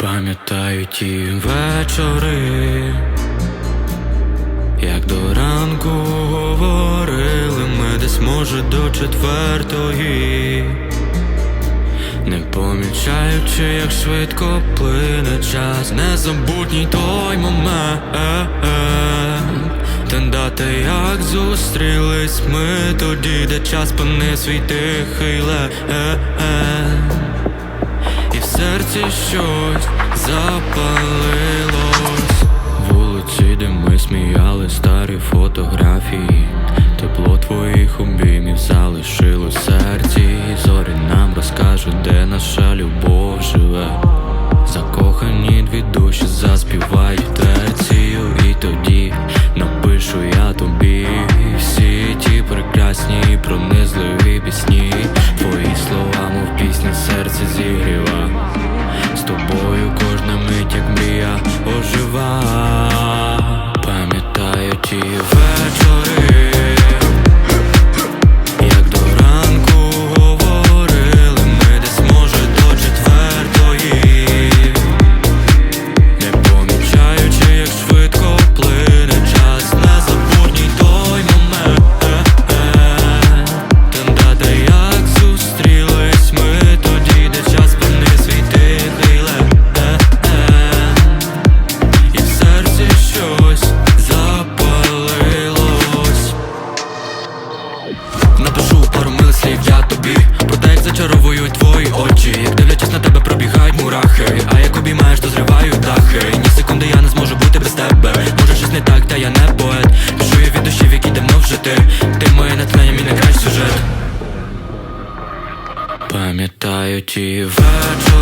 Пам'ятаю ті вечори, як до ранку говорили ми десь може до четвертої, не помічаючи, як швидко плине час, незабутній той момент, дата, як зустрілись ми тоді, де час пане свій тихий лед. Серці щось запалилось. Вулиці, де ми сміяли старі фотографії. Тепло твоїх обіймів залишило серці. Зорі нам розкажуть, де наша любов живе. Закохані дві душі заспівають терцію І тоді напишу я тобі всі ті прекрасні пронизливі пісні обіймаєш, дахи. Ні секунди я не зможу бути без тебе. Може щось не так, та я не поет. Я від душі, в якій давно вже ти. Ти моє натхнення, мій найкращий сюжет. Пам'ятаю ті вечори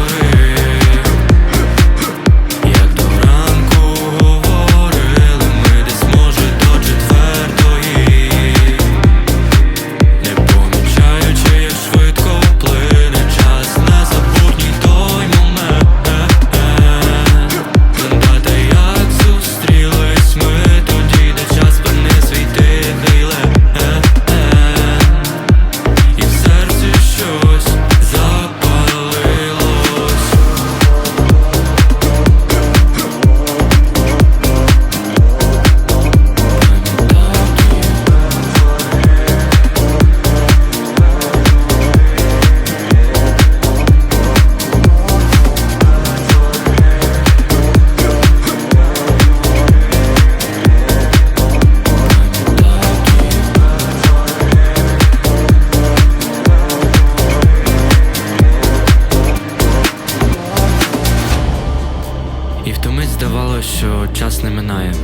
І в ту мить здавалося, що час не минає,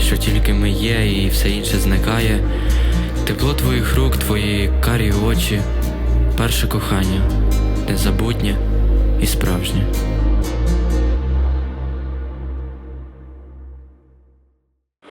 що тільки ми є і все інше зникає. Тепло твоїх рук, твої карі очі, перше кохання, незабутнє і справжнє.